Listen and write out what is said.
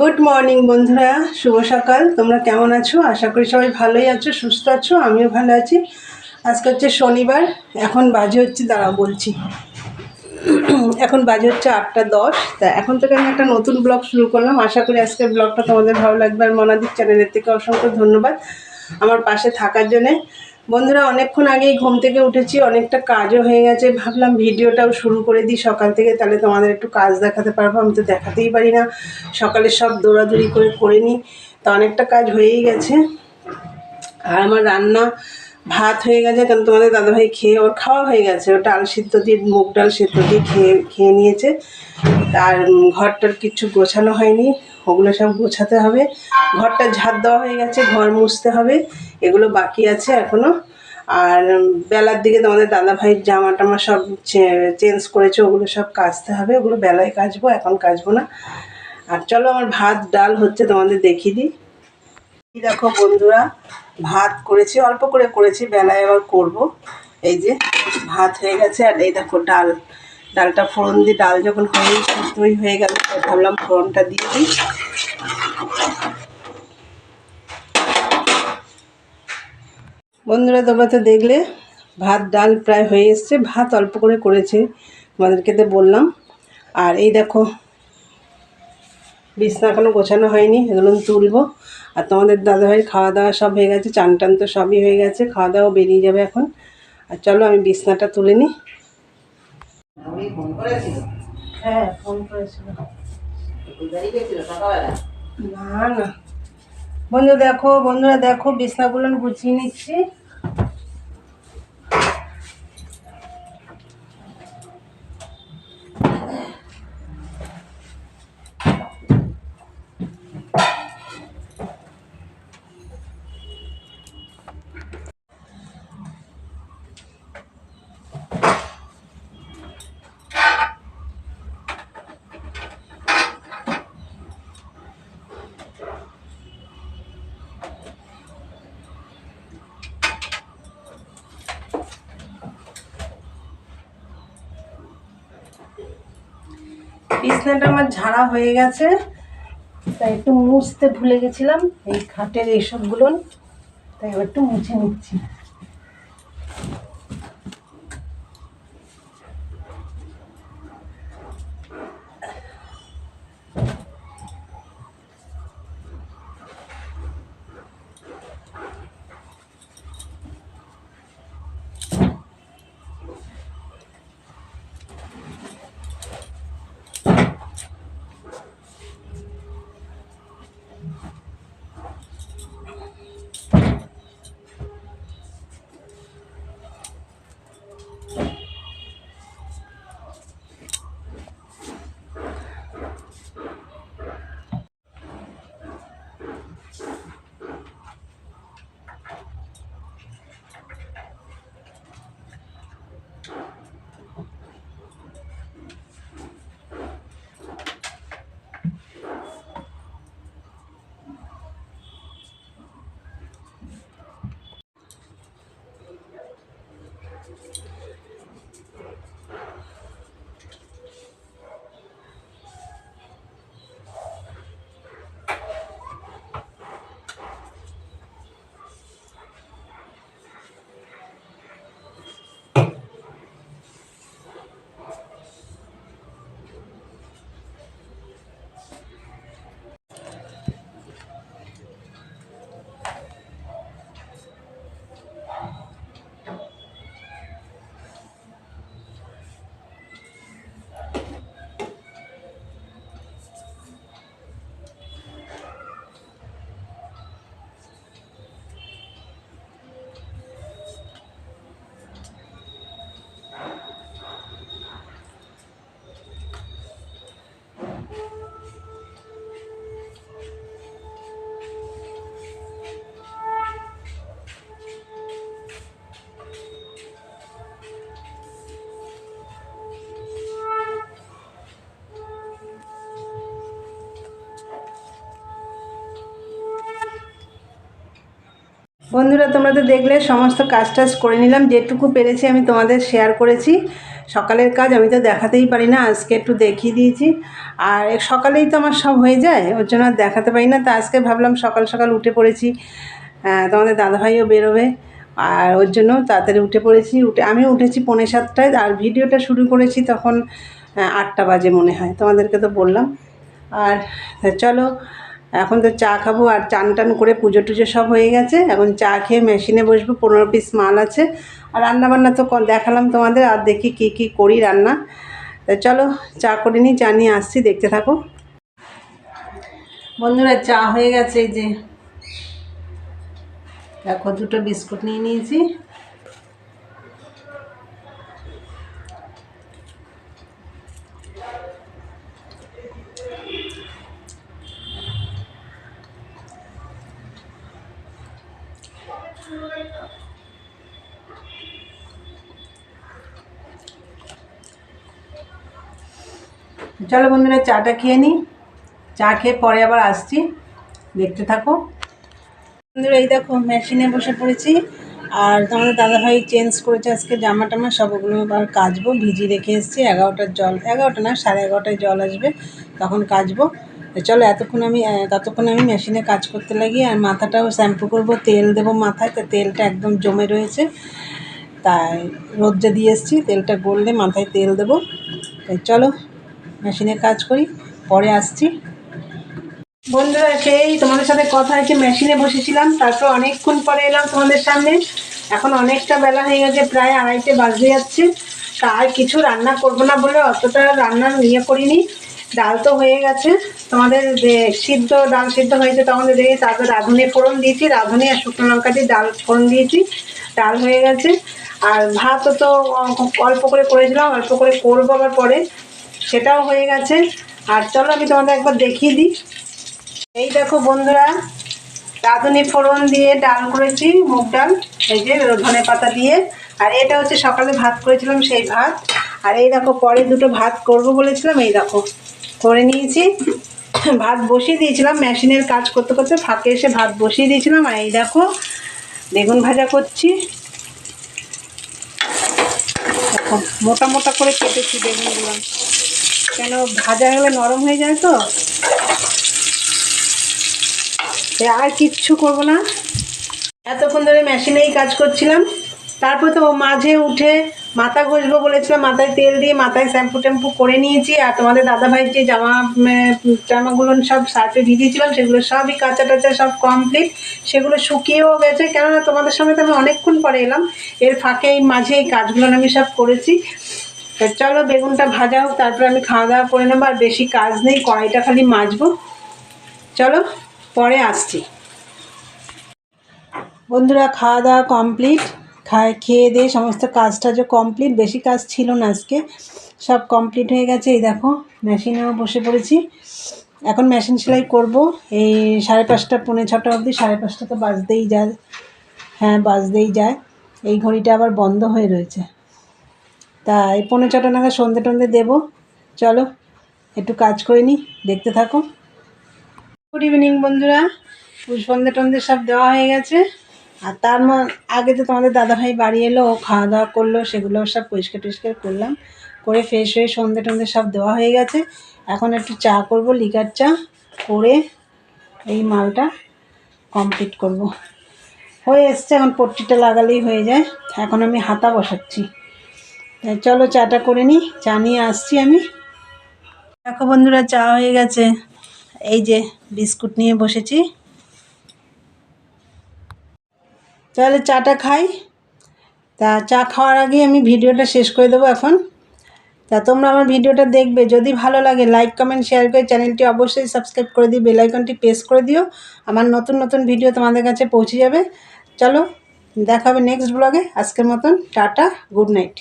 Good morning বন্ধুরা। শুভ সকাল। তোমরা কেমন আছো? আশা করি সবাই ভালোই আছো, সুস্থ আছো, আমিও ভালো আছি। আজকে হচ্ছে শনিবার, এখন বাজে হচ্ছে, দাঁড়াও বলছি। এখন বাজে হচ্ছে আটটা দশ। তা এখন থেকে আমি একটা নতুন ব্লগ শুরু করলাম। আশা করি আজকের ব্লগটা তোমাদের ভালো লাগবে। আর মনাদির চ্যানেলের থেকে অসংখ্য ধন্যবাদ। আমার পাশে থাকার জন্যে। বন্ধুরা, অনেকক্ষণ আগেই ঘুম থেকে উঠেছি, অনেকটা কাজও হয়ে গেছে। ভাবলাম ভিডিওটাও শুরু করে দিই সকাল থেকে, তাহলে তোমাদের একটু কাজ দেখাতে পারব। আমি তো দেখাতেই পারি না। সকালে সব দৌড়াদৌড়ি করে করে নিই। তা অনেকটা কাজ হয়েই গেছে। আর আমার রান্না ভাত হয়ে গেছে, কারণ তোমাদের দাদাভাই খেয়ে, ওর খাওয়া হয়ে গেছে। ও ডাল সিদ্ধ দিয়ে, মুগ ডাল সিদ্ধ দিয়ে খেয়ে খেয়ে নিয়েছে। আর ঘরটার কিছু গোছানো হয়নি। ওগুলো সব গোছাতে হবে। ঘরটা ঝাড় দেওয়া হয়ে গেছে, ঘর মুছতে হবে, এগুলো বাকি আছে এখনও আর বেলার দিকে তোমাদের দাদাভাইয়ের জামা টামা সব চেঞ্জ করেছে, ওগুলো সব কাচতে হবে। ওগুলো বেলায় কাচবো, এখন কাচবো না। আর চলো আমার ভাত, ডাল হচ্ছে তোমাদের দেখিয়ে দিই। দেখো বন্ধুরা, ভাত করেছি, অল্প করে করেছি, বেলায় আবার করব। এই যে ভাত হয়ে গেছে, আর এই দেখো ডাল। ডালটা ফোড়ন দিয়ে, ডাল যখন হয়ে হয়ে গেল ভাবলাম ফোড়নটা দিয়ে দিই। বন্ধুরা তোমরা তো দেখলে ভাত ডাল প্রায় হয়ে এসছে। ভাত অল্প করে করেছে তোমাদেরকে তো বললাম। আর এই দেখো বিছনা এখনও গোছানো হয়নি এগুলো তুলবো। আর তোমাদের দাদাভাইয়ের খাওয়া দাওয়া সব হয়ে গেছে চান টান তো সবই হয়ে গেছে খাওয়া দাওয়া বেরিয়ে যাবে এখন। আর চলো আমি বিছনাটা তুলে নিই। হ্যাঁ ফোন করেছিল। না না। বন্ধু দেখো বন্ধুরা দেখো বিছনাগুলো গুছিয়ে নিচ্ছি। বিছনাটা আমার ঝাড়া হয়ে গেছে। তাই একটু মুছতে ভুলে গেছিলাম। এই খাটের এইসবগুলো তাই একটু মুছে নিচ্ছি। বন্ধুরা, তোমরা তো দেখলে, সমস্ত কাজ টাজ করে নিলাম। যেটুকু পেরেছি আমি তোমাদের শেয়ার করেছি। সকালের কাজ আমি তো দেখাতেই পারি না, আজকে একটু দেখিয়ে দিয়েছি। আর সকালেই তো আমার সব হয়ে যায়, ওর জন্য আর দেখাতে পারি না। তো আজকে ভাবলাম সকাল সকাল উঠে পড়েছি। তোমাদের দাদাভাইও বেরোবে, আর ওর জন্য তাড়াতাড়ি উঠে পড়েছি। উঠে, আমি উঠেছি পৌনে সাতটায়, আর ভিডিওটা শুরু করেছি তখন আটটা বাজে মনে হয়, তোমাদেরকে তো বললাম। আর, চলো এখন তো চা খাব আর চান টান করে পুজো টুজো সব হয়ে গেছে। এখন চা খেয়ে মেশিনে বসবো, পনেরো পিস মাল আছে। আর রান্না বান্না তো দেখালাম তোমাদের আর দেখি কি কি করি রান্না। তা চলো, চা করে নিই, চা নিয়ে আসছি, দেখতে থাকো। বন্ধুরা, চা হয়ে গেছে এই যে। দেখো, দুটো বিস্কুট নিয়ে নিয়েছি। চলো বন্ধুরা চাটা খেয়ে নিই চা খেয়ে পরে আবার আসছি। দেখতে থাকো। বন্ধুরা এই দেখো মেশিনে বসে পড়েছি। আর তোমাদের দাদাভাই চেঞ্জ করেছে আজকে জামা টামা, সব ওগুলো আবার কাচবো। ভিজিয়ে রেখে এসেছি, এগারোটার জল। এগারোটা না, সাড়ে এগারোটায় জল আসবে, তখন কাচবো। চলো, এতক্ষণ আমি ততক্ষণ আমি মেশিনে কাজ করতে লাগি, আর মাথাটাও শ্যাম্পু করব, তেল দেবো মাথায়। তো তেলটা একদম জমে রয়েছে। তাই রোদ্রে দিয়ে এসেছি, তেলটা গড়লে মাথায় তেল দেবো। তাই চলো মেশিনে কাজ করি, পরে আসছি। বন্ধুরা, সেই তোমাদের সাথে কথা হয়েছে, মেশিনে বসেছিলাম, তারপর অনেকক্ষণ পরে এলাম তোমাদের সামনে। এখন অনেকটা বেলা হয়ে গেছে, প্রায় আড়াইটে বাজে যাচ্ছে। তা আর কিছু রান্না করব না বলে অতটা রান্নার ইয়ে করিনি। ডাল তো হয়ে গেছে। তোমাদের যে সিদ্ধ ডাল সিদ্ধ হয়েছে তোমাদের দেখে তারপর রাঁধুনি ফোড়ন দিয়েছি, রাঁধুনি আর শুকনো লঙ্কা দিয়ে ডাল ফোড়ন দিয়েছি, ডাল হয়ে গেছে। আর ভাতও তো অল্প করে করেছিলাম, অল্প করে করব আবার পরে। সেটাও হয়ে গেছে। আর চলো আমি তোমাদের একবার দেখিয়ে দিই। এই দেখো বন্ধুরা, রাঁধুনি ফোড়ন দিয়ে ডাল করেছি, মুগ ডাল, এই যে ধনে পাতা দিয়ে। আর এটা হচ্ছে সকালে ভাত করেছিলাম, সেই ভাত। আর এই দেখো, পরে দুটো ভাত করব বলেছিলাম, এই দেখো, করে নিয়েছি। ভাত বসিয়ে দিয়েছিলাম, মেশিনের কাজ করতে করতে ফাঁকে এসে ভাত বসিয়ে দিয়েছিলাম। আর এই দেখো, বেগুন ভাজা করছি। মোটা মোটা করে কেটেছি বেগুনগুলো। কেন ভাজা হলে নরম হয়ে যায় তো? আর কিচ্ছু করব না। এতক্ষণ ধরে মেশিনেই কাজ করছিলাম। তারপর তো মাঝে উঠে মাথা ঘষবো বলেছিলাম, মাথায় তেল দিয়ে মাথায় শ্যাম্পু ট্যাম্পু করে নিয়েছি আর তোমাদের দাদাভাই যে জামা জামাগুলো সব সার্ফে ভিজিয়েছিলাম সেগুলো সবই কাঁচা টাচা সব কমপ্লিট সেগুলো শুকিয়েও গেছে। কেননা তোমাদের সঙ্গে তো আমি অনেকক্ষণ পরে এলাম। এর ফাঁকে এই মাঝে এই কাজগুলো আমি সব করেছি। তা চলো বেগুনটা ভাজা হোক, তারপরে আমি খাওয়া দাওয়া করে নেব, আর বেশি কাজ নেই, কড়াইটা খালি মাজবো। চলো, পরে আসছি। বন্ধুরা, খাওয়া দাওয়া কমপ্লিট, খায় খেয়ে দিয়ে সমস্ত কাজটা যে কমপ্লিট, বেশি কাজ ছিল না আজকে, সব কমপ্লিট হয়ে গেছে। এই দেখো, মেশিনেও বসে পড়েছি। এখন মেশিন সেলাই করব, এই সাড়ে পাঁচটা, পৌনে ছটা অবধি, সাড়ে পাঁচটা তো বাজতেই যায়। হ্যাঁ বাজতেই যায়। এই ঘড়িটা আবার বন্ধ হয়ে রয়েছে। তা এই পনেরো ছটা নাগাদ সন্ধে টন্ধে দেবো। চলো, একটু কাজ করে নিই দেখতে থাকো। গুড ইভিনিং বন্ধুরা পুষ্পন্দে টন্দে সব দেওয়া হয়ে গেছে। আর তার আগে তো তোমাদের দাদাভাই বাড়ি এলো, ও খাওয়া দাওয়া করল, সেগুলো সব পরিষ্কার টরিষ্কার করলাম। করে ফ্রেশ হয়ে সন্ধে টন্ধে সব দেওয়া হয়ে গেছে। এখন একটু চা করব, লিকার চা করে এই মালটা কমপ্লিট করব। হয়ে এসছে, এখন পট্টিটা লাগালেই হয়ে যায়। এখন আমি হাতা বসাচ্ছি। চলো চাটা করে নিই চা নিয়ে আসছি আমি। দেখো বন্ধুরা, চা হয়ে গেছে। এই যে বিস্কুট নিয়ে বসেছি। তাহলে চাটা খাই। তা চা খাওয়ার আগে আমি ভিডিওটা শেষ করে দেবো এখন। তা তোমরা আমার ভিডিওটা দেখবে। যদি ভালো লাগে লাইক কমেন্ট শেয়ার করে চ্যানেলটি অবশ্যই সাবস্ক্রাইব করে দিও বেল আইকনটি প্রেস করে দিও। আমার নতুন নতুন ভিডিও তোমাদের কাছে পৌঁছে যাবে। চলো, দেখা হবে নেক্সট ব্লগে আজকের মতন, টাটা গুড নাইট